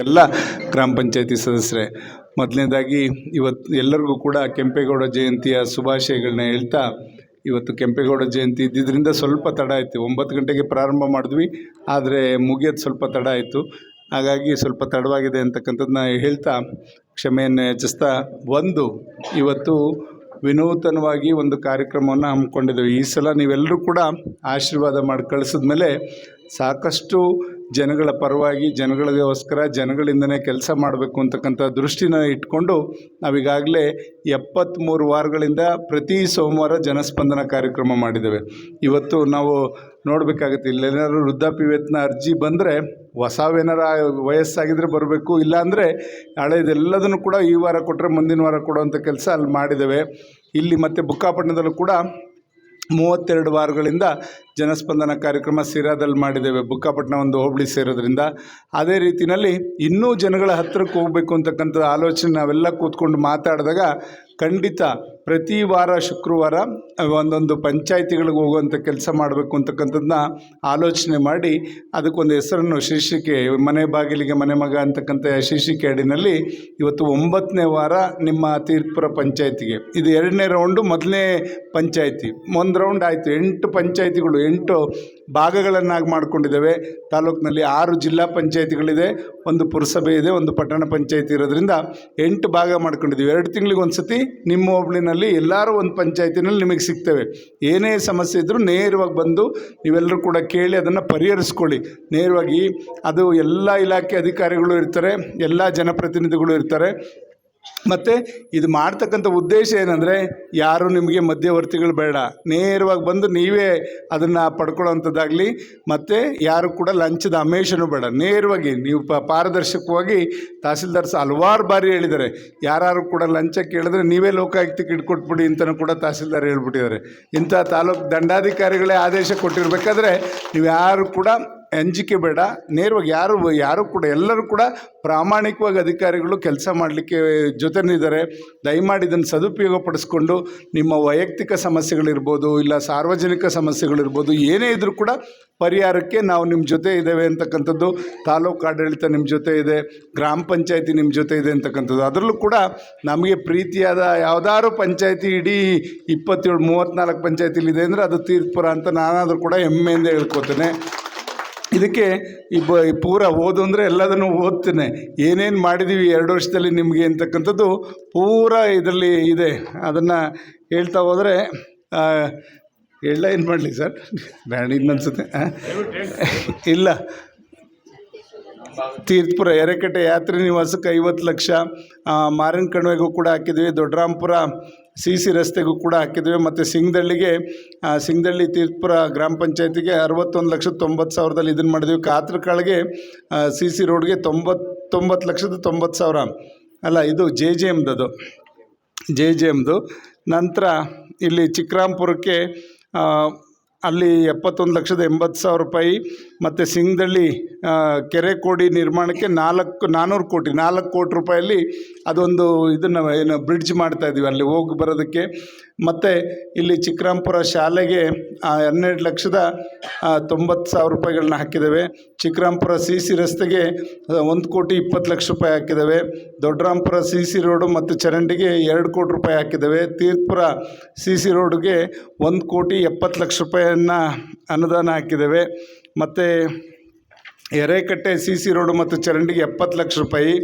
ಎಲ್ಲ ಗ್ರಾಮ ಪಂಚಾಯತಿ ಸದಸ್ಯರೇ, ಮೊದಲನೇದಾಗಿ ಇವತ್ತು ಎಲ್ಲರಿಗೂ ಕೂಡ ಕೆಂಪೇಗೌಡ ಜಯಂತಿಯ ಶುಭಾಶಯಗಳನ್ನ ಹೇಳ್ತಾ ಇವತ್ತು ಕೆಂಪೇಗೌಡ ಜಯಂತಿ ಇದ್ದಿದ್ದರಿಂದ ಸ್ವಲ್ಪ ತಡ ಆಯಿತು. ಒಂಬತ್ತು ಗಂಟೆಗೆ ಪ್ರಾರಂಭ ಮಾಡಿದ್ವಿ, ಆದರೆ ಮುಗಿಯೋದು ಸ್ವಲ್ಪ ತಡ ಆಯಿತು. ಹಾಗಾಗಿ ಸ್ವಲ್ಪ ತಡವಾಗಿದೆ ಅಂತಕ್ಕಂಥದ್ದನ್ನ ಹೇಳ್ತಾ ಕ್ಷಮೆಯನ್ನು ಹೆಚ್ಚಿಸ್ತಾ ಒಂದು, ಇವತ್ತು ವಿನೂತನವಾಗಿ ಒಂದು ಕಾರ್ಯಕ್ರಮವನ್ನು ಹಮ್ಮಿಕೊಂಡಿದ್ದೇವೆ. ಈ ಸಲ ನೀವೆಲ್ಲರೂ ಕೂಡ ಆಶೀರ್ವಾದ ಮಾಡಿ ಕಳಿಸಿದ್ಮೇಲೆ ಸಾಕಷ್ಟು ಜನಗಳ ಪರವಾಗಿ, ಜನಗಳಿಗೋಸ್ಕರ ಜನಗಳಿಂದನೇ ಕೆಲಸ ಮಾಡಬೇಕು ಅಂತಕ್ಕಂಥ ದೃಷ್ಟಿನ ಇಟ್ಕೊಂಡು ನಾವೀಗಾಗಲೇ ಎಪ್ಪತ್ತ್ಮೂರು ವಾರಗಳಿಂದ ಪ್ರತಿ ಸೋಮವಾರ ಜನಸ್ಪಂದನ ಕಾರ್ಯಕ್ರಮ ಮಾಡಿದ್ದೇವೆ. ಇವತ್ತು ನಾವು ನೋಡಬೇಕಾಗುತ್ತೆ, ಇಲ್ಲೇನಾದ್ರು ವೃದ್ಧಾಪ್ಯ ವೇತನ ಅರ್ಜಿ ಬಂದರೆ ಹೊಸವೇನಾರ ವಯಸ್ಸಾಗಿದ್ದರೆ ಬರಬೇಕು, ಇಲ್ಲಾಂದರೆ ಹಳೇದೆಲ್ಲದನ್ನು ಕೂಡ ಈ ವಾರ ಕೊಟ್ಟರೆ ಮುಂದಿನ ವಾರ ಕೊಡುವಂಥ ಕೆಲಸ ಅಲ್ಲಿ ಮಾಡಿದ್ದೇವೆ. ಇಲ್ಲಿ ಮತ್ತು ಬುಕ್ಕಾಪಟ್ಟಣದಲ್ಲೂ ಕೂಡ ಮೂವತ್ತೆರಡು ವಾರಗಳಿಂದ ಜನಸ್ಪಂದನ ಕಾರ್ಯಕ್ರಮ ಸಿರಾದಲ್ಲಿ ಮಾಡಿದ್ದೇವೆ. ಬುಕ್ಕಾಪಟ್ಟಣ ಒಂದು ಹೋಬಳಿ ಸೇರೋದ್ರಿಂದ. ಅದೇ ರೀತಿಯಲ್ಲಿ ಇನ್ನೂ ಜನಗಳ ಹತ್ತಿರಕ್ಕೆ ಹೋಗಬೇಕು ಅಂತಕ್ಕಂಥ ಆಲೋಚನೆ ನಾವೆಲ್ಲ ಕೂತ್ಕೊಂಡು ಮಾತಾಡಿದಾಗ ಖಂಡಿತ ಪ್ರತಿ ವಾರ ಶುಕ್ರವಾರ ಒಂದೊಂದು ಪಂಚಾಯಿತಿಗಳಿಗೆ ಹೋಗುವಂಥ ಕೆಲಸ ಮಾಡಬೇಕು ಅಂತಕ್ಕಂಥದ್ದನ್ನ ಆಲೋಚನೆ ಮಾಡಿ ಅದಕ್ಕೊಂದು ಹೆಸರನ್ನು ಶೀರ್ಷಿಕೆ, ಮನೆ ಬಾಗಿಲಿಗೆ ಮನೆ ಮಗ ಅಂತಕ್ಕಂಥ ಶೀರ್ಷಿಕೆ ಅಡಿನಲ್ಲಿ ಇವತ್ತು ಒಂಬತ್ತನೇ ವಾರ ನಿಮ್ಮ ತೀರ್ಪುರ ಪಂಚಾಯತಿಗೆ. ಇದು ಎರಡನೇ ರೌಂಡು ಮೊದಲನೇ ಪಂಚಾಯಿತಿ. ಒಂದು ರೌಂಡ್ ಆಯಿತು. ಎಂಟು ಪಂಚಾಯಿತಿಗಳು, ಎಂಟು ಭಾಗಗಳನ್ನಾಗಿ ಮಾಡಿಕೊಂಡಿದ್ದೇವೆ. ತಾಲೂಕಿನಲ್ಲಿ ಆರು ಜಿಲ್ಲಾ ಪಂಚಾಯಿತಿಗಳಿದೆ, ಒಂದು ಪುರಸಭೆ ಇದೆ, ಒಂದು ಪಟ್ಟಣ ಪಂಚಾಯಿತಿ ಇರೋದ್ರಿಂದ ಎಂಟು ಭಾಗ ಮಾಡ್ಕೊಂಡಿದ್ದೀವಿ. ಎರಡು ತಿಂಗಳಿಗೆ ಒಂದು ಸತಿ ನಿಮ್ಮ ಹೋಬಳಿನಲ್ಲಿ ಎಲ್ಲರೂ ಒಂದು ಪಂಚಾಯತಿನಲ್ಲಿ ನಿಮಗೆ ಸಿಗ್ತೇವೆ. ಏನೇ ಸಮಸ್ಯೆ ಇದ್ದರೂ ನೇರವಾಗಿ ಬಂದು ನೀವೆಲ್ಲರೂ ಕೂಡ ಕೇಳಿ ಅದನ್ನು ಪರಿಹರಿಸ್ಕೊಳ್ಳಿ. ನೇರವಾಗಿ ಅದು ಎಲ್ಲ ಇಲಾಖೆ ಅಧಿಕಾರಿಗಳು ಇರ್ತಾರೆ, ಎಲ್ಲ ಜನಪ್ರತಿನಿಧಿಗಳು ಇರ್ತಾರೆ. ಮತ್ತು ಇದು ಮಾಡ್ತಕ್ಕಂಥ ಉದ್ದೇಶ ಏನಂದರೆ ಯಾರು ನಿಮಗೆ ಮಧ್ಯವರ್ತಿಗಳು ಬೇಡ. ನೇರವಾಗಿ ಬಂದು ನೀವೇ ಅದನ್ನು ಪಡ್ಕೊಳ್ಳೋವಂಥದ್ದಾಗಲಿ, ಮತ್ತು ಯಾರು ಕೂಡ ಲಂಚದ ಅಮೇಷನೂ ಬೇಡ. ನೇರವಾಗಿ ನೀವು ಪಾರದರ್ಶಕವಾಗಿ ತಹಸೀಲ್ದಾರ್ ಸಹ ಹಲವಾರು ಬಾರಿ ಹೇಳಿದ್ದಾರೆ. ಯಾರು ಕೂಡ ಲಂಚ ಕೇಳಿದ್ರೆ ನೀವೇ ಲೋಕಾಯುಕ್ತಕ್ಕೆ ಇಟ್ಕೊಟ್ಬಿಡಿ ಅಂತಲೂ ಕೂಡ ತಹಸೀಲ್ದಾರ್ ಹೇಳ್ಬಿಟ್ಟಿದ್ದಾರೆ. ಇಂಥ ತಾಲೂಕು ದಂಡಾಧಿಕಾರಿಗಳೇ ಆದೇಶ ಕೊಟ್ಟಿರಬೇಕಾದ್ರೆ, ನೀವು ಯಾರು ಕೂಡ ಅಂಜಿಕೆ ಬೇಡ. ನೇರವಾಗಿ ಯಾರು ಯಾರು ಕೂಡ, ಎಲ್ಲರೂ ಕೂಡ ಪ್ರಾಮಾಣಿಕವಾಗಿ ಅಧಿಕಾರಿಗಳು ಕೆಲಸ ಮಾಡಲಿಕ್ಕೆ ಜೊತೆನಿದ್ದಾರೆ. ದಯಮಾಡಿ ಇದನ್ನು ಸದುಪಯೋಗ ಪಡಿಸ್ಕೊಂಡು ನಿಮ್ಮ ವೈಯಕ್ತಿಕ ಸಮಸ್ಯೆಗಳಿರ್ಬೋದು, ಇಲ್ಲ ಸಾರ್ವಜನಿಕ ಸಮಸ್ಯೆಗಳಿರ್ಬೋದು, ಏನೇ ಇದ್ದರೂ ಕೂಡ ಪರಿಹಾರಕ್ಕೆ ನಾವು ನಿಮ್ಮ ಜೊತೆ ಇದ್ದೇವೆ ಅಂತಕ್ಕಂಥದ್ದು. ತಾಲೂಕು ಆಡಳಿತ ನಿಮ್ಮ ಜೊತೆ ಇದೆ, ಗ್ರಾಮ ಪಂಚಾಯತಿ ನಿಮ್ಮ ಜೊತೆ ಇದೆ ಅಂತಕ್ಕಂಥದ್ದು. ಅದರಲ್ಲೂ ಕೂಡ ನಮಗೆ ಪ್ರೀತಿಯಾದ ಯಾವುದಾದ್ರು ಪಂಚಾಯತಿ, ಇಡೀ ಇಪ್ಪತ್ತೇಳು, ಮೂವತ್ತ್ನಾಲ್ಕು ಪಂಚಾಯತಿಲಿದೆ ಅಂದರೆ ಅದು ತೀರ್ಪುರ ಅಂತ ನಾನಾದರೂ ಕೂಡ ಹೆಮ್ಮೆಯಿಂದ ಹೇಳ್ಕೊತೇನೆ. ಇದಕ್ಕೆ ಈ ಬ ಪೂರ ಓದು ಅಂದರೆ ಎಲ್ಲದನ್ನು ಓದ್ತೇನೆ. ಏನೇನು ಮಾಡಿದ್ದೀವಿ ಎರಡು ವರ್ಷದಲ್ಲಿ ನಿಮಗೆ ಅಂತಕ್ಕಂಥದ್ದು ಪೂರ ಇದರಲ್ಲಿ ಇದೆ. ಅದನ್ನು ಹೇಳ್ತಾ ಹೋದರೆ ಎಲ್ಲ ಏನು ಮಾಡಲಿ ಸರ್? ಬೇಡ, ಇನ್ನೊಂದ್ಸತಿ, ಆ? ಇಲ್ಲ. ತೀರ್ಥಪುರ ಎರೆಕಟ್ಟೆ ಯಾತ್ರೆ ನಿವಾಸಕ್ಕೆ ಐವತ್ತು ಲಕ್ಷ. ಮಾರಿನ ಕಣಿವೆಗೂ ಕೂಡ ಹಾಕಿದ್ವಿ ದೊಡ್ಡರಾಂಪುರ ಸಿ ಸಿ ರಸ್ತೆಗೂ ಕೂಡ ಹಾಕಿದ್ದೇವೆ ಮತ್ತು ಸಿಂಗದಳ್ಳಿಗೆ ಸಿಂಗದಳ್ಳಿ ತೀರ್ಥಪುರ ಗ್ರಾಮ ಪಂಚಾಯತಿಗೆ ಅರವತ್ತೊಂದು ಲಕ್ಷದ ತೊಂಬತ್ತು ಸಾವಿರದಲ್ಲಿ ಇದನ್ನು ಮಾಡಿದ್ವಿ. ಕಾತ್ರಕಾಳಿಗೆ ಸಿ ಸಿ ರೋಡ್ಗೆ ತೊಂಬತ್ತೊಂಬತ್ತು ಲಕ್ಷದ ತೊಂಬತ್ತು ಸಾವಿರ. ಅಲ್ಲ, ಇದು ಜೆ ಜೆ ಎಮ್ದದು ಜೆ ಜೆ ಎಮ್ದು. ನಂತರ ಇಲ್ಲಿ ಚಿಕ್ಕರಾಂಪುರಕ್ಕೆ ಅಲ್ಲಿ ಎಪ್ಪತ್ತೊಂದು ಲಕ್ಷದ ಎಂಬತ್ತು ಸಾವಿರ ರೂಪಾಯಿ ಮತ್ತು ಸಿಂಗದಳ್ಳಿ ಕೆರೆ ಕೋಡಿ ನಿರ್ಮಾಣಕ್ಕೆ ನಾಲ್ಕು ನಾನ್ನೂರು ಕೋಟಿ, ನಾಲ್ಕು ಕೋಟಿ ರೂಪಾಯಲ್ಲಿ ಅದೊಂದು ಇದನ್ನು ಏನು ಬ್ರಿಡ್ಜ್ ಮಾಡ್ತಾ ಇದ್ದೀವಿ ಅಲ್ಲಿ ಹೋಗಿ ಬರೋದಕ್ಕೆ. ಮತ್ತು ಇಲ್ಲಿ ಚಿಕ್ಕರಾಂಪುರ ಶಾಲೆಗೆ ಹನ್ನೆರಡು ಲಕ್ಷದ ತೊಂಬತ್ತು ಸಾವಿರ ರೂಪಾಯಿಗಳನ್ನ ಹಾಕಿದ್ದೇವೆ ಚಿಕ್ಕರಾಂಪುರ ಸಿ ಸಿ ರಸ್ತೆಗೆ ಒಂದು ಕೋಟಿ ಇಪ್ಪತ್ತು ಲಕ್ಷ ರೂಪಾಯಿ ಹಾಕಿದ್ದೇವೆ ದೊಡ್ಡರಾಂಪುರ ಸಿ ಸಿ ರೋಡು ಮತ್ತು ಚರಂಡಿಗೆ ಎರಡು ಕೋಟಿ ರೂಪಾಯಿ ಹಾಕಿದ್ದೇವೆ ತೀರ್ಥಪುರ ಸಿ ಸಿ ರೋಡ್ಗೆ ಒಂದು ಕೋಟಿ ಎಪ್ಪತ್ತು ಲಕ್ಷ ರೂಪಾಯಿಯನ್ನು ಅನುದಾನ ಹಾಕಿದ್ದೇವೆ ಮತ್ತು ಎರೇಕಟ್ಟೆ ಸಿ ಸಿ ರೋಡು ಮತ್ತು ಚರಂಡಿಗೆ ಎಪ್ಪತ್ತು ಲಕ್ಷ ರೂಪಾಯಿ,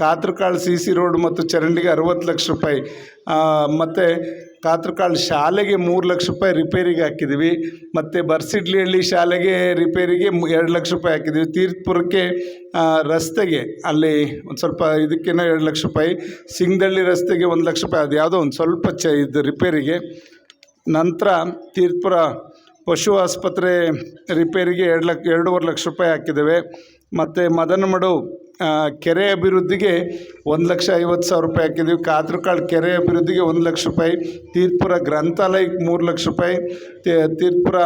ಕಾತ್ರಕಾಳು ಸಿ ಸಿ ರೋಡು ಮತ್ತು ಚರಂಡಿಗೆ ಅರುವತ್ತು ಲಕ್ಷ ರೂಪಾಯಿ ಮತ್ತು ಕಾತ್ರಕಾಳು ಶಾಲೆಗೆ ಮೂರು ಲಕ್ಷ ರೂಪಾಯಿ ರಿಪೇರಿಗೆ ಹಾಕಿದ್ವಿ ಮತ್ತು ಬರ್ಸಿಡ್ಲಿಹಳ್ಳಿ ಶಾಲೆಗೆ ರಿಪೇರಿಗೆ ಎರಡು ಲಕ್ಷ ರೂಪಾಯಿ ಹಾಕಿದ್ವಿ ತೀರ್ಥಪುರಕ್ಕೆ ರಸ್ತೆಗೆ, ಅಲ್ಲಿ ಒಂದು ಸ್ವಲ್ಪ ಇದಕ್ಕೇನೋ ಎರಡು ಲಕ್ಷ ರೂಪಾಯಿ, ಸಿಂಗದಳ್ಳಿ ರಸ್ತೆಗೆ ಒಂದು ಲಕ್ಷ ರೂಪಾಯಿ ಅದು ಯಾವುದೋ ಒಂದು ಸ್ವಲ್ಪ ಚ, ಇದು ರಿಪೇರಿಗೆ, ನಂತರ ತೀರ್ಥಪುರ ಪಶು ಆಸ್ಪತ್ರೆ ರಿಪೇರಿಗೆ ಎರಡು ಲಕ್ಷ ಎರಡೂವರೆ ಲಕ್ಷ ರೂಪಾಯಿ ಹಾಕಿದ್ದೇವೆ. ಮತ್ತು ಮದನಮಡು ಕೆರೆ ಅಭಿವೃದ್ಧಿಗೆ ಒಂದು ಲಕ್ಷ ಐವತ್ತು ಸಾವಿರ ರೂಪಾಯಿ ಹಾಕಿದ್ದೀವಿ. ಕಾತ್ರಕಾಳು ಕೆರೆ ಅಭಿವೃದ್ಧಿಗೆ ಒಂದು ಲಕ್ಷ ರೂಪಾಯಿ, ತೀರ್ಪುರ ಗ್ರಂಥಾಲಯಕ್ಕೆ ಮೂರು ಲಕ್ಷ ರೂಪಾಯಿ ತೀರ್ಪುರ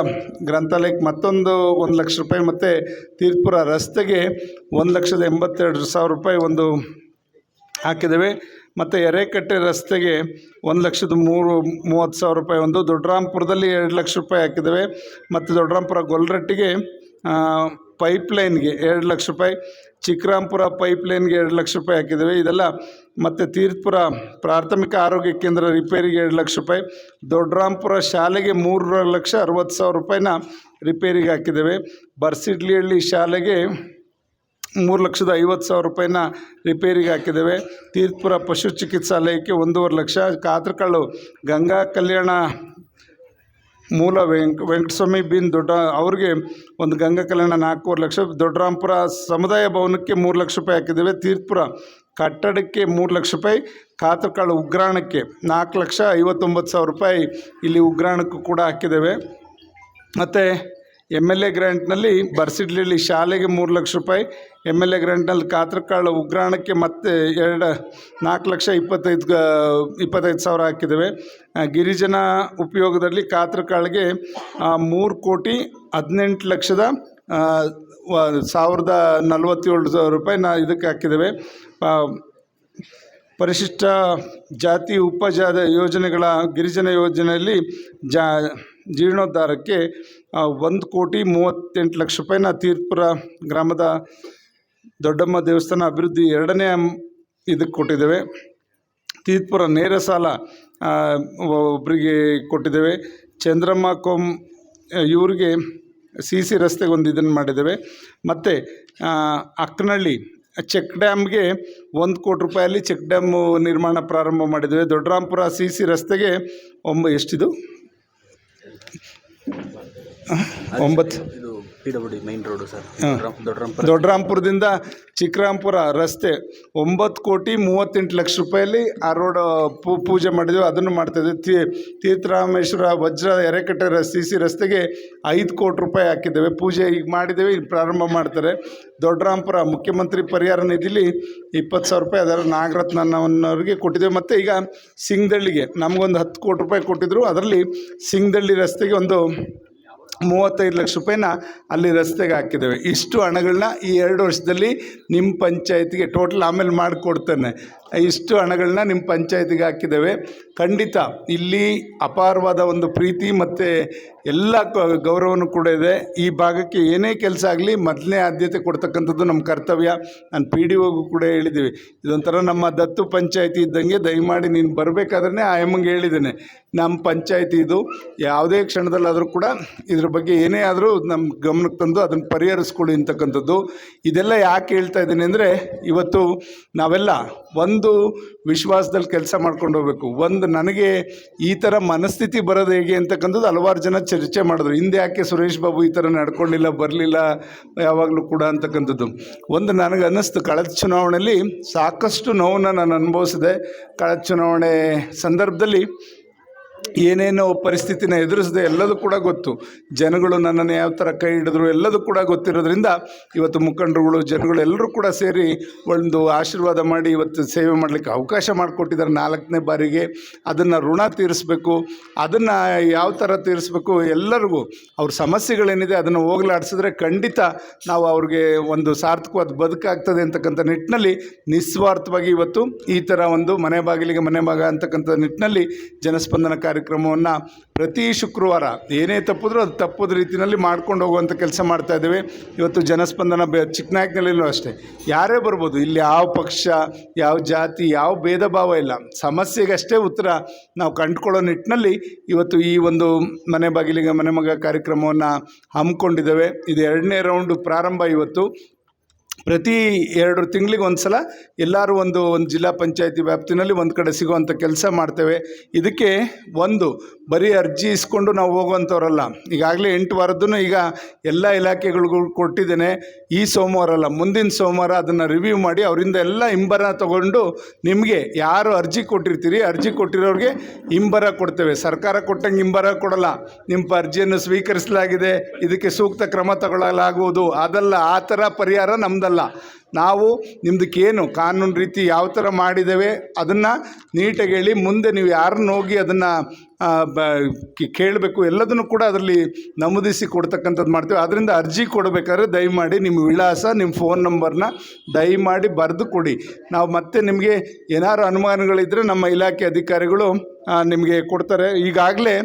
ಗ್ರಂಥಾಲಯಕ್ಕೆ ಮತ್ತೊಂದು ಒಂದು ಲಕ್ಷ ರೂಪಾಯಿ, ಮತ್ತು ತೀರ್ಪುರ ರಸ್ತೆಗೆ ಒಂದು ಲಕ್ಷದ ಎಂಬತ್ತೆರಡು ಸಾವಿರ ರೂಪಾಯಿ ಒಂದು ಹಾಕಿದ್ದೇವೆ. ಮತ್ತು ಎರೇಕಟ್ಟೆ ರಸ್ತೆಗೆ ಒಂದು ಲಕ್ಷದ ಮೂರು, ಮೂವತ್ತು ಸಾವಿರ ರೂಪಾಯಿ ಒಂದು ದೊಡ್ಡರಾಂಪುರದಲ್ಲಿ ಎರಡು ಲಕ್ಷ ರೂಪಾಯಿ ಹಾಕಿದ್ದೇವೆ. ಮತ್ತು ದೊಡ್ಡರಾಂಪುರ ಗೊಲ್ರಟ್ಟಿಗೆ ಪೈಪ್ಲೈನ್ಗೆ ಎರಡು ಲಕ್ಷ ರೂಪಾಯಿ, ಚಿಕ್ಕರಾಂಪುರ ಪೈಪ್ಲೈನ್ಗೆ ಎರಡು ಲಕ್ಷ ರೂಪಾಯಿ ಹಾಕಿದ್ದೇವೆ. ಇದೆಲ್ಲ ಮತ್ತು ತೀರ್ಥಪುರ ಪ್ರಾಥಮಿಕ ಆರೋಗ್ಯ ಕೇಂದ್ರ ರಿಪೇರಿಗೆ ಎರಡು ಲಕ್ಷ ರೂಪಾಯಿ, ದೊಡ್ಡರಾಂಪುರ ಶಾಲೆಗೆ ಮೂರು ಲಕ್ಷ ಅರವತ್ತು ಸಾವಿರ ರೂಪಾಯಿನ ರಿಪೇರಿಗೆ ಹಾಕಿದ್ದೇವೆ. ಬರ್ಸಿಡ್ಲಿಹಳ್ಳಿ ಶಾಲೆಗೆ ಮೂರು ಲಕ್ಷದ ಐವತ್ತು ಸಾವಿರ ರೂಪಾಯಿನ ರಿಪೇರಿಗೆ ಹಾಕಿದ್ದೇವೆ. ತೀರ್ಥಪುರ ಪಶು ಚಿಕಿತ್ಸಾಲಯಕ್ಕೆ ಒಂದೂವರೆ ಲಕ್ಷ. ಕಾತ್ರಕಳ್ಳು ಗಂಗಾ ಕಲ್ಯಾಣ ಮೂಲ ವೆಂಕ್, ವೆಂಕಟಸ್ವಾಮಿ ಬಿನ್ ದೊಡ್ಡ, ಅವ್ರಿಗೆ ಒಂದು ಗಂಗಾ ಕಲ್ಯಾಣ ನಾಲ್ಕೂವರೆ ಲಕ್ಷ. ದೊಡ್ಡರಾಂಪುರ ಸಮುದಾಯ ಭವನಕ್ಕೆ ಮೂರು ಲಕ್ಷ ರೂಪಾಯಿ ಹಾಕಿದ್ದೇವೆ. ತೀರ್ಥಪುರ ಕಟ್ಟಡಕ್ಕೆ ಮೂರು ಲಕ್ಷ ರೂಪಾಯಿ. ಕಾತ್ರಕಾಳು ಉಗ್ರಾಣಕ್ಕೆ ನಾಲ್ಕು ಲಕ್ಷ ಐವತ್ತೊಂಬತ್ತು ಸಾವಿರ ರೂಪಾಯಿ. ಇಲ್ಲಿ ಉಗ್ರಾಣಕ್ಕೂ ಕೂಡ ಹಾಕಿದ್ದೇವೆ. ಮತ್ತು ಎಂ ಎಲ್ ಎ ಗ್ರ್ಯಾಂಟ್ನಲ್ಲಿ ಬರ್ಸಿಡ್ಲಿ ಶಾಲೆಗೆ ಮೂರು ಲಕ್ಷ ರೂಪಾಯಿ ಎಂ ಎಲ್ ಎ ಗ್ರ್ಯಾಂಟ್ನಲ್ಲಿ ಕಾತ್ರಕಾಳು ಉಗ್ರಾಣಕ್ಕೆ ಮತ್ತೆ ಎರಡು, ನಾಲ್ಕು ಲಕ್ಷ ಇಪ್ಪತ್ತೈದು ಇಪ್ಪತ್ತೈದು ಸಾವಿರ ಹಾಕಿದ್ದೇವೆ. ಗಿರಿಜನ ಉಪಯೋಗದಲ್ಲಿ ಕಾತ್ರಕಾಳಿಗೆ ಮೂರು ಕೋಟಿ ಹದಿನೆಂಟು ಲಕ್ಷದ ಸಾವಿರದ ನಲವತ್ತೇಳು ಸಾವಿರ ರೂಪಾಯಿ ನಾ ಇದಕ್ಕೆ ಹಾಕಿದ್ದೇವೆ. ಪರಿಶಿಷ್ಟ ಜಾತಿ ಉಪಜಾತ ಯೋಜನೆಗಳ, ಗಿರಿಜನ ಯೋಜನೆಯಲ್ಲಿ ಜಾ ಜೀರ್ಣೋದ್ಧಾರಕ್ಕೆ ಒಂದು ಕೋಟಿ ಮೂವತ್ತೆಂಟು ಲಕ್ಷ ರೂಪಾಯಿನ ತೀರ್ಥಪುರ ಗ್ರಾಮದ ದೊಡ್ಡಮ್ಮ ದೇವಸ್ಥಾನ ಅಭಿವೃದ್ಧಿ ಎರಡನೇ ಇದಕ್ಕೆ ಕೊಟ್ಟಿದ್ದೇವೆ. ತೀರ್ಥಪುರ ನೇರ ಸಾಲ ಒಬ್ಬರಿಗೆ ಕೊಟ್ಟಿದ್ದೇವೆ. ಚಂದ್ರಮ್ಮ ಕೊಮ್ ಇವ್ರಿಗೆ ಸಿ ಸಿ ರಸ್ತೆಗೆ ಒಂದು ಇದನ್ನು ಮಾಡಿದ್ದೇವೆ. ಮತ್ತು ಅಕ್ಕನಹಳ್ಳಿ ಚೆಕ್ ಡ್ಯಾಮ್ಗೆ ಒಂದು ಕೋಟಿ ರೂಪಾಯಲ್ಲಿ ಚೆಕ್ ಡ್ಯಾಮು ನಿರ್ಮಾಣ ಪ್ರಾರಂಭ ಮಾಡಿದ್ದೇವೆ. ದೊಡ್ಡರಾಂಪುರ ಸಿ ಸಿ ರಸ್ತೆಗೆ ಒಂಬ ಎಷ್ಟಿದು? ಒಂಬತ್ತು. P W D main road sir. ಹಾಂ. ದೊಡ್ಡರಂಪುರ ದೊಡ್ಡರಾಂಪುರದಿಂದ ಚಿಕ್ಕರಾಂಪುರ ರಸ್ತೆ ಒಂಬತ್ತು ಕೋಟಿ ಮೂವತ್ತೆಂಟು ಲಕ್ಷ ರೂಪಾಯಲ್ಲಿ ಆ ರೋಡ್ ಪೂ ಪೂಜೆ ಮಾಡಿದ್ವಿ. ಅದನ್ನು ಮಾಡ್ತಾಯಿದ್ವಿ ತೀ ತೀರ್ಥರಾಮೇಶ್ವರ ವಜ್ರ ಎರೆಕಟ್ಟೆ ಸಿ ಸಿ ರಸ್ತೆಗೆ ಐದು ಕೋಟಿ ರೂಪಾಯಿ ಹಾಕಿದ್ದೇವೆ. ಪೂಜೆ ಈಗ ಮಾಡಿದ್ದೇವೆ ಈಗ ಪ್ರಾರಂಭ ಮಾಡ್ತಾರೆ. ದೊಡ್ಡರಾಂಪುರ ಮುಖ್ಯಮಂತ್ರಿ ಪರಿಹಾರ ನಿಧಿಲಿ ಇಪ್ಪತ್ತು ಸಾವಿರ ರೂಪಾಯಿ ಅದರ ನಾಗರತ್ನವನ್ನವ್ರಿಗೆ ಕೊಟ್ಟಿದ್ದೇವೆ. ಮತ್ತು ಈಗ ಸಿಂಗದಳ್ಳಿಗೆ ನಮಗೊಂದು ಹತ್ತು ಕೋಟಿ ರೂಪಾಯಿ ಕೊಟ್ಟಿದ್ದರು ಅದರಲ್ಲಿ ಸಿಂಗದಳ್ಳಿ ರಸ್ತೆಗೆ ಒಂದು ಮೂವತ್ತೈದು ಲಕ್ಷ ರೂಪಾಯಿನ ಅಲ್ಲಿ ರಸ್ತೆಗೆ ಹಾಕಿದ್ದೇವೆ. ಇಷ್ಟು ಹಣಗಳನ್ನ ಈ ಎರಡು ವರ್ಷದಲ್ಲಿ ನಿಮ್ಮ ಪಂಚಾಯತಿಗೆ ಟೋಟಲ್ ಆಮೇಲೆ ಮಾಡಿಕೊಡ್ತೇನೆ. ಇಷ್ಟು ಹಣಗಳನ್ನ ನಿಮ್ಮ ಪಂಚಾಯತಿಗೆ ಹಾಕಿದ್ದೇವೆ. ಖಂಡಿತ ಇಲ್ಲಿ ಅಪಾರವಾದ ಒಂದು ಪ್ರೀತಿ ಮತ್ತು ಎಲ್ಲ ಗೌರವನೂ ಕೂಡ ಇದೆ. ಈ ಭಾಗಕ್ಕೆ ಏನೇ ಕೆಲಸ ಆಗಲಿ ಮೊದಲನೇ ಆದ್ಯತೆ ಕೊಡ್ತಕ್ಕಂಥದ್ದು ನಮ್ಮ ಕರ್ತವ್ಯ. ನಾನು ಪಿ ಡಿ ಒಗೂ ಕೂಡ ಹೇಳಿದ್ದೀವಿ. ಇದೊಂಥರ ನಮ್ಮ ದತ್ತು ಪಂಚಾಯತಿ ಇದ್ದಂಗೆ ದಯಮಾಡಿ ನೀನು ಬರಬೇಕಾದ್ರೆ ಆ ಎಮ್ಮಂಗೆ ಹೇಳಿದ್ದೇನೆ. ನಮ್ಮ ಪಂಚಾಯತಿ ಇದು. ಯಾವುದೇ ಕ್ಷಣದಲ್ಲಾದರೂ ಕೂಡ ಇದ್ರ ಬಗ್ಗೆ ಏನೇ ಆದರೂ ನಮ್ಮ ಗಮನಕ್ಕೆ ತಂದು ಅದನ್ನು ಪರಿಹರಿಸ್ಕೊಳ್ಳಿ ಅಂತಕ್ಕಂಥದ್ದು. ಇದೆಲ್ಲ ಯಾಕೆ ಹೇಳ್ತಾ ಇದ್ದೀನಿ ಅಂದರೆ ಇವತ್ತು ನಾವೆಲ್ಲ ಒಂದು ವಿಶ್ವಾಸದಲ್ಲಿ ಕೆಲಸ ಮಾಡ್ಕೊಂಡು ಹೋಗ್ಬೇಕು. ಒಂದು ನನಗೆ ಈ ಥರ ಮನಸ್ಥಿತಿ ಬರೋದು ಹೇಗೆ ಅಂತಕ್ಕಂಥದ್ದು ಹಲವಾರು ಜನ ಚರ್ಚೆ ಮಾಡಿದ್ರು. ಹಿಂದೆ ಯಾಕೆ ಸುರೇಶ್ ಬಾಬು ಈ ಥರ ನಡ್ಕೊಂಡಿಲ್ಲ, ಬರಲಿಲ್ಲ, ಯಾವಾಗಲೂ ಕೂಡ ಅಂತಕ್ಕಂಥದ್ದು. ಒಂದು ನನಗೆ ಅನ್ನಿಸ್ತು, ಕಳೆದ ಚುನಾವಣೆಯಲ್ಲಿ ಸಾಕಷ್ಟು ನೋವನ್ನು ನಾನು ಅನುಭವಿಸಿದೆ. ಕಳೆದ ಚುನಾವಣೆ ಸಂದರ್ಭದಲ್ಲಿ ಏನೇನೋ ಪರಿಸ್ಥಿತಿನ ಎದುರಿಸದೆ ಎಲ್ಲದೂ ಕೂಡ ಗೊತ್ತು. ಜನಗಳು ನನ್ನನ್ನು ಯಾವ ಥರ ಕೈ ಹಿಡಿದ್ರು ಎಲ್ಲದೂ ಕೂಡ ಗೊತ್ತಿರೋದ್ರಿಂದ ಇವತ್ತು ಮುಖಂಡರುಗಳು, ಜನಗಳು ಎಲ್ಲರೂ ಕೂಡ ಸೇರಿ ಒಂದು ಆಶೀರ್ವಾದ ಮಾಡಿ ಇವತ್ತು ಸೇವೆ ಮಾಡಲಿಕ್ಕೆ ಅವಕಾಶ ಮಾಡಿಕೊಟ್ಟಿದ್ದಾರೆ ನಾಲ್ಕನೇ ಬಾರಿಗೆ. ಅದನ್ನು ಋಣ ತೀರಿಸಬೇಕು. ಅದನ್ನು ಯಾವ ಥರ ತೀರಿಸಬೇಕು ಎಲ್ಲರಿಗೂ ಅವ್ರ ಸಮಸ್ಯೆಗಳೇನಿದೆ ಅದನ್ನು ಹೋಗಲಾಡಿಸಿದ್ರೆ ಖಂಡಿತ ನಾವು ಅವ್ರಿಗೆ ಒಂದು ಸಾರ್ಥಕವಾದ ಬದುಕಾಗ್ತದೆ ಅಂತಕ್ಕಂಥ ನಿಟ್ಟಿನಲ್ಲಿ ನಿಸ್ವಾರ್ಥವಾಗಿ ಇವತ್ತು ಈ ಥರ ಒಂದು ಮನೆ ಬಾಗಿಲಿಗೆ ಮನೆ ಭಾಗ ಅಂತಕ್ಕಂಥ ನಿಟ್ಟಿನಲ್ಲಿ ಜನಸ್ಪಂದನ ಕಾರ್ಯಕ್ರಮವನ್ನು ಪ್ರತಿ ಶುಕ್ರವಾರ ಏನೇ ತಪ್ಪಿದ್ರೂ ಅದು ತಪ್ಪದ ರೀತಿಯಲ್ಲಿ ಮಾಡ್ಕೊಂಡು ಹೋಗುವಂಥ ಕೆಲಸ ಮಾಡ್ತಾ ಇದ್ದೇವೆ. ಇವತ್ತು ಜನಸ್ಪಂದನ ಬೆ ಚಿಕ್ಕನಾಯಕನಲ್ಲಿನೂ ಅಷ್ಟೇ. ಯಾರೇ ಬರ್ಬೋದು, ಇಲ್ಲಿ ಯಾವ ಪಕ್ಷ, ಯಾವ ಜಾತಿ, ಯಾವ ಭೇದ ಭಾವ ಇಲ್ಲ. ಸಮಸ್ಯೆಗಷ್ಟೇ ಉತ್ತರ ನಾವು ಕಂಡುಕೊಳ್ಳೋ ನಿಟ್ಟಿನಲ್ಲಿ ಇವತ್ತು ಈ ಒಂದು ಮನೆ ಬಾಗಿಲಿಗೆ ಮನೆ ಮಗ ಕಾರ್ಯಕ್ರಮವನ್ನು ಹಮ್ಮಿಕೊಂಡಿದ್ದೇವೆ. ಇದು ಎರಡನೇ ರೌಂಡು ಪ್ರಾರಂಭ ಇವತ್ತು. ಪ್ರತಿ ಎರಡು ತಿಂಗಳಿಗೆ ಒಂದು ಸಲ ಎಲ್ಲರೂ ಒಂದು ಒಂದು ಜಿಲ್ಲಾ ಪಂಚಾಯತಿ ವ್ಯಾಪ್ತಿನಲ್ಲಿ ಒಂದು ಕಡೆ ಸಿಗುವಂಥ ಕೆಲಸ ಮಾಡ್ತೇವೆ. ಇದಕ್ಕೆ ಒಂದು, ಬರೀ ಅರ್ಜಿ ಇಸ್ಕೊಂಡು ನಾವು ಹೋಗುವಂಥವ್ರಲ್ಲ ಈಗಾಗಲೇ ಎಂಟು ವಾರದ್ದು ಈಗ ಎಲ್ಲ ಇಲಾಖೆಗಳಿಗೂ ಕೊಟ್ಟಿದ್ದೇನೆ. ಈ ಸೋಮವಾರ ಅಲ್ಲ, ಮುಂದಿನ ಸೋಮವಾರ ಅದನ್ನು ರಿವ್ಯೂ ಮಾಡಿ ಅವರಿಂದ ಎಲ್ಲ ಇಂಬರ ತಗೊಂಡು ನಿಮಗೆ ಯಾರು ಅರ್ಜಿ ಕೊಟ್ಟಿರ್ತೀರಿ, ಅರ್ಜಿ ಕೊಟ್ಟಿರೋರಿಗೆ ಇಂಬರ ಕೊಡ್ತೇವೆ. ಸರ್ಕಾರ ಕೊಟ್ಟಂಗೆ ಇಂಬರ ಕೊಡಲ್ಲ. ನಿಮ್ಮ ಅರ್ಜಿಯನ್ನು ಸ್ವೀಕರಿಸಲಾಗಿದೆ, ಇದಕ್ಕೆ ಸೂಕ್ತ ಕ್ರಮ ತಗೊಳ್ಳಲಾಗುವುದು. ಅದಲ್ಲ ಆ ಥರ ಪರಿಹಾರ ನಮ್ಮದಲ್ಲ ನಾವು ನಿಮ್ದಕ್ಕೇನು ಕಾನೂನು ರೀತಿ ಯಾವ ಥರ ಮಾಡಿದ್ದೇವೆ ಅದನ್ನು ನೀಟಾಗಿ ಹೇಳಿ ಮುಂದೆ ನೀವು ಯಾರನ್ನ ಹೋಗಿ ಅದನ್ನು ಬ ಕೇಳಬೇಕು ಎಲ್ಲದನ್ನು ಕೂಡ ಅದರಲ್ಲಿ ನಮೂದಿಸಿ ಕೊಡ್ತಕ್ಕಂಥದ್ದು ಮಾಡ್ತೀವಿ. ಅದರಿಂದ ಅರ್ಜಿ ಕೊಡಬೇಕಾದ್ರೆ ದಯಮಾಡಿ ನಿಮ್ಮ ವಿಳಾಸ, ನಿಮ್ಮ ಫೋನ್ ನಂಬರ್ನ ದಯಮಾಡಿ ಬರೆದು ಕೊಡಿ. ನಾವು ಮತ್ತೆ ನಿಮಗೆ ಏನಾದ್ರು ಅನುಮಾನಗಳಿದ್ದರೆ ನಮ್ಮ ಇಲಾಖೆ ಅಧಿಕಾರಿಗಳು ನಿಮಗೆ ಕೊಡ್ತಾರೆ. ಈಗಾಗಲೇ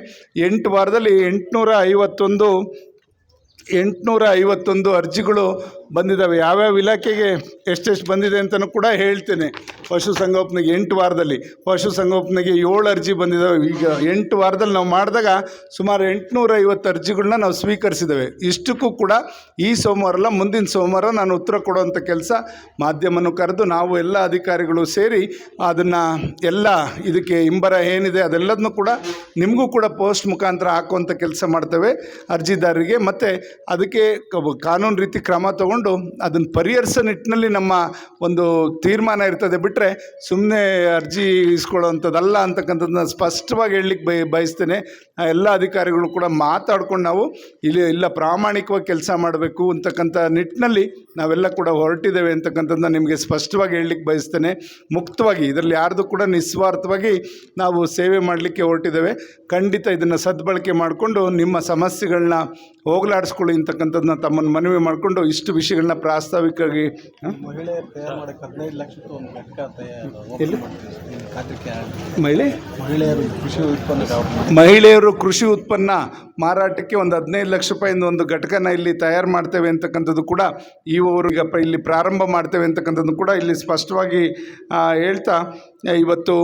ಎಂಟು ವಾರದಲ್ಲಿ ಎಂಟುನೂರ ಐವತ್ತೊಂದು ಎಂಟುನೂರ ಐವತ್ತೊಂದು ಅರ್ಜಿಗಳು ಬಂದಿದ್ದಾವೆ. ಯಾವ್ಯಾವ ಇಲಾಖೆಗೆ ಎಷ್ಟೆಷ್ಟು ಬಂದಿದೆ ಅಂತಲೂ ಕೂಡ ಹೇಳ್ತೇನೆ. ಪಶುಸಂಗೋಪನೆಗೆ ಎಂಟು ವಾರದಲ್ಲಿ. ಪಶುಸಂಗೋಪನೆಗೆ ಏಳು ಅರ್ಜಿ ಬಂದಿದ್ದಾವೆ. ಈಗ ಎಂಟು ವಾರದಲ್ಲಿ ನಾವು ಮಾಡಿದಾಗ ಸುಮಾರು ಎಂಟುನೂರ ಐವತ್ತು ಅರ್ಜಿಗಳನ್ನ ನಾವು ಸ್ವೀಕರಿಸಿದ್ದೇವೆ. ಇಷ್ಟಕ್ಕೂ ಕೂಡ ಈ ಸೋಮವಾರ ಅಲ್ಲ ಮುಂದಿನ ಸೋಮವಾರ ನಾನು ಉತ್ತರ ಕೊಡುವಂಥ ಕೆಲಸ ಮಾಧ್ಯಮನ ಕರೆದು ನಾವು ಎಲ್ಲ ಅಧಿಕಾರಿಗಳು ಸೇರಿ ಅದನ್ನು ಎಲ್ಲ ಇದಕ್ಕೆ ಹಿಂಬರ ಏನಿದೆ ಅದೆಲ್ಲದನ್ನು ಕೂಡ ನಿಮಗೂ ಕೂಡ ಪೋಸ್ಟ್ ಮುಖಾಂತರ ಹಾಕುವಂಥ ಕೆಲಸ ಮಾಡ್ತೇವೆ. ಅರ್ಜಿದಾರರಿಗೆ ಮತ್ತು ಅದಕ್ಕೆ ಕಾನೂನು ರೀತಿ ಕ್ರಮ ತಗೊಂಡು ಅದನ್ನು ಪರಿಹರಿಸೋ ನಿಟ್ಟಿನಲ್ಲಿ ನಮ್ಮ ಒಂದು ತೀರ್ಮಾನ ಇರ್ತದೆ ಬಿಟ್ಟರೆ ಸುಮ್ಮನೆ ಅರ್ಜಿ ಇಸ್ಕೊಳ್ಳೋವಂಥದ್ದಲ್ಲ ಅಂತಕ್ಕಂಥದ್ದನ್ನ ಸ್ಪಷ್ಟವಾಗಿ ಹೇಳಲಿಕ್ಕೆ ಬಯ ಬಯಸ್ತೇನೆ. ಎಲ್ಲ ಅಧಿಕಾರಿಗಳು ಕೂಡ ಮಾತಾಡ್ಕೊಂಡು ನಾವು ಇಲ್ಲಿ ಇಲ್ಲ ಪ್ರಾಮಾಣಿಕವಾಗಿ ಕೆಲಸ ಮಾಡಬೇಕು ಅಂತಕ್ಕಂಥ ನಿಟ್ಟಿನಲ್ಲಿ ನಾವೆಲ್ಲ ಕೂಡ ಹೊರಟಿದ್ದೇವೆ ಅಂತಕ್ಕಂಥದ್ದನ್ನ ನಿಮಗೆ ಸ್ಪಷ್ಟವಾಗಿ ಹೇಳಲಿಕ್ಕೆ ಬಯಸ್ತೇನೆ. ಮುಕ್ತವಾಗಿ ಇದರಲ್ಲಿ ಯಾರ್ದು ಕೂಡ ನಿಸ್ವಾರ್ಥವಾಗಿ ನಾವು ಸೇವೆ ಮಾಡಲಿಕ್ಕೆ ಹೊರಟಿದ್ದೇವೆ. ಖಂಡಿತ ಇದನ್ನು ಸದ್ಬಳಕೆ ಮಾಡಿಕೊಂಡು ನಿಮ್ಮ ಸಮಸ್ಯೆಗಳನ್ನ ಹೋಗಲಾಡಿಸ್ಕೊಳ್ಳಿ ಅಂತಕ್ಕಂಥದ್ದನ್ನ ತಮ್ಮನ್ನು ಮನವಿ ಮಾಡಿಕೊಂಡು ಇಷ್ಟು ವಿಷಯಗಳನ್ನ ಪ್ರಾಸ್ತಾವಿಕವಾಗಿ? ಮಹಿಳೆ? ಮಹಿಳೆಯರು ಕೃಷಿ ಉತ್ಪನ್ನ ಮಹಿಳೆಯರು ಕೃಷಿ ಉತ್ಪನ್ನ ಮಾರಾಟಕ್ಕೆ ಒಂದು ಹದಿನೈದು ಲಕ್ಷ ರೂಪಾಯಿಂದ ಒಂದು ಘಟಕನ ಇಲ್ಲಿ ತಯಾರು ಮಾಡ್ತೇವೆ ಅಂತಕ್ಕಂಥದ್ದು ಕೂಡ ಈ ಪ- ಇಲ್ಲಿ ಪ್ರಾರಂಭ ಮಾಡ್ತೇವೆ ಅಂತಕ್ಕಂಥದ್ದು ಕೂಡ ಇಲ್ಲಿ ಸ್ಪಷ್ಟವಾಗಿ ಹೇಳ್ತಾ ಇವತ್ತು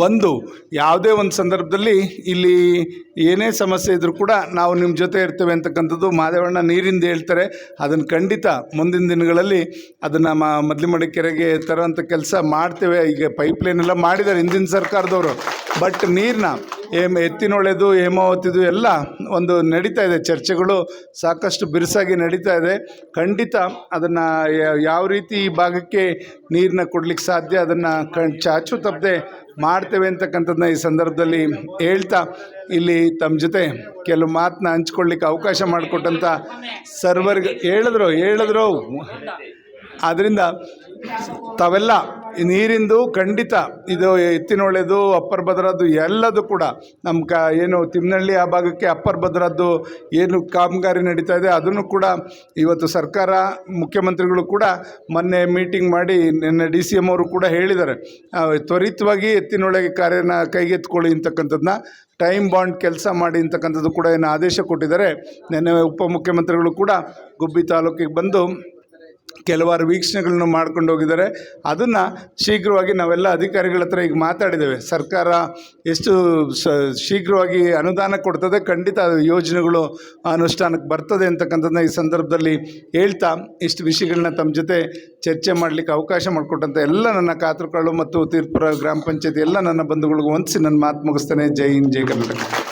ಒಂದು ಯಾವುದೇ ಒಂದು ಸಂದರ್ಭದಲ್ಲಿ ಇಲ್ಲಿ ಏನೇ ಸಮಸ್ಯೆ ಇದ್ದರೂ ಕೂಡ ನಾವು ನಿಮ್ಮ ಜೊತೆ ಇರ್ತೇವೆ ಅಂತಕ್ಕಂಥದ್ದು ಮಾದೇವಣ್ಣ ನೀರಿಂದ ಹೇಳ್ತಾರೆ. ಅದನ್ನು ಖಂಡಿತ ಮುಂದಿನ ದಿನಗಳಲ್ಲಿ ಅದನ್ನು ಮ ಮದ್ಲಿಮಡಿ ಕೆರೆಗೆ ತರೋಂಥ ಕೆಲಸ ಮಾಡ್ತೇವೆ. ಈಗ ಪೈಪ್ಲೈನ್ ಎಲ್ಲ ಮಾಡಿದ್ದಾರೆ ಹಿಂದಿನ ಸರ್ಕಾರದವರು. ಬಟ್ ನೀರನ್ನ ಏಮ್ ಎತ್ತಿನೊಳೆದು, ಹೇಮಾವತಿದು ಎಲ್ಲ ಒಂದು ನಡೀತಾ ಇದೆ. ಚರ್ಚೆಗಳು ಸಾಕಷ್ಟು ಬಿರುಸಾಗಿ ನಡೀತಾ ಇದೆ. ಖಂಡಿತ ಅದನ್ನು ಯಾವ ರೀತಿ ಈ ಭಾಗಕ್ಕೆ ನೀರನ್ನ ಕೊಡ್ಲಿಕ್ಕೆ ಸಾಧ್ಯ ಅದನ್ನು ಕಣ್ ಚಾಚು ತಪ್ಪದೆ ಮಾಡ್ತೇವೆ ಅಂತಕ್ಕಂಥದ್ದನ್ನ ಈ ಸಂದರ್ಭದಲ್ಲಿ ಹೇಳ್ತಾ ಇಲ್ಲಿ ತಮ್ಮ ಜೊತೆ ಕೆಲವು ಮಾತನ್ನ ಹಂಚ್ಕೊಳ್ಳಿಕ್ಕೆ ಅವಕಾಶ ಮಾಡಿಕೊಟ್ಟಂಥ ಸರ್ವರ್ಗೆ ಹೇಳಿದ್ರು ಹೇಳಿದ್ರು ಆದ್ದರಿಂದ ತಾವೆಲ್ಲ ನೀರಿಂದು ಖಂಡಿತ ಇದು ಎತ್ತಿನೊಳೆದು, ಅಪ್ಪರ್ ಭದ್ರದ್ದು ಎಲ್ಲದು ಕೂಡ ನಮ್ಮ ಕ ಏನು ತಿಮ್ಮನಹಳ್ಳಿ ಆ ಭಾಗಕ್ಕೆ ಅಪ್ಪರ್ ಭದ್ರದ್ದು ಏನು ಕಾಮಗಾರಿ ನಡೀತಾ ಇದೆ, ಅದನ್ನು ಕೂಡ ಇವತ್ತು ಸರ್ಕಾರ, ಮುಖ್ಯಮಂತ್ರಿಗಳು ಕೂಡ ಮೊನ್ನೆ ಮೀಟಿಂಗ್ ಮಾಡಿ ನಿನ್ನೆ ಡಿ ಸಿ ಎಂ ಅವರು ಕೂಡ ಹೇಳಿದ್ದಾರೆ. ತ್ವರಿತವಾಗಿ ಎತ್ತಿನೊಳಗೆ ಕಾರ್ಯನ ಕೈಗೆತ್ಕೊಳ್ಳಿ ಅಂತಕ್ಕಂಥದ್ದನ್ನ ಟೈಮ್ ಬಾಂಡ್ ಕೆಲಸ ಮಾಡಿ ಅಂತಕ್ಕಂಥದ್ದು ಕೂಡ ಏನು ಆದೇಶ ಕೊಟ್ಟಿದ್ದಾರೆ. ನಿನ್ನೆ ಉಪಮುಖ್ಯಮಂತ್ರಿಗಳು ಕೂಡ ಗುಬ್ಬಿ ತಾಲೂಕಿಗೆ ಬಂದು ಕೆಲವಾರು ವೀಕ್ಷಣೆಗಳನ್ನು ಮಾಡ್ಕೊಂಡು ಹೋಗಿದ್ದಾರೆ. ಅದನ್ನು ಶೀಘ್ರವಾಗಿ ನಾವೆಲ್ಲ ಅಧಿಕಾರಿಗಳ ಹತ್ರ ಈಗ ಮಾತಾಡಿದ್ದೇವೆ. ಸರ್ಕಾರ ಎಷ್ಟು ಸ, ಶೀಘ್ರವಾಗಿ ಅನುದಾನ ಕೊಡ್ತದೆ, ಖಂಡಿತ ಯೋಜನೆಗಳು ಅನುಷ್ಠಾನಕ್ಕೆ ಬರ್ತದೆ ಅಂತಕ್ಕಂಥದ್ದನ್ನ ಈ ಸಂದರ್ಭದಲ್ಲಿ ಹೇಳ್ತಾ ಇಷ್ಟು ವಿಷಯಗಳನ್ನ ತಮ್ಮ ಜೊತೆ ಚರ್ಚೆ ಮಾಡಲಿಕ್ಕೆ ಅವಕಾಶ ಮಾಡಿಕೊಟ್ಟಂಥ ಎಲ್ಲ ನನ್ನ ಕಾತೃಕಾಳು ಮತ್ತು ತೀರ್ಪುರ ಗ್ರಾಮ ಪಂಚಾಯತಿ ಎಲ್ಲ ನನ್ನ ಬಂಧುಗಳಿಗೂ ಹೊಂದಿಸಿ ನನ್ನ ಮಾತು ಮುಗಿಸ್ತೇನೆ. ಜೈ ಹಿಂದ್, ಜೈ ಕರ್ನಾಟಕ.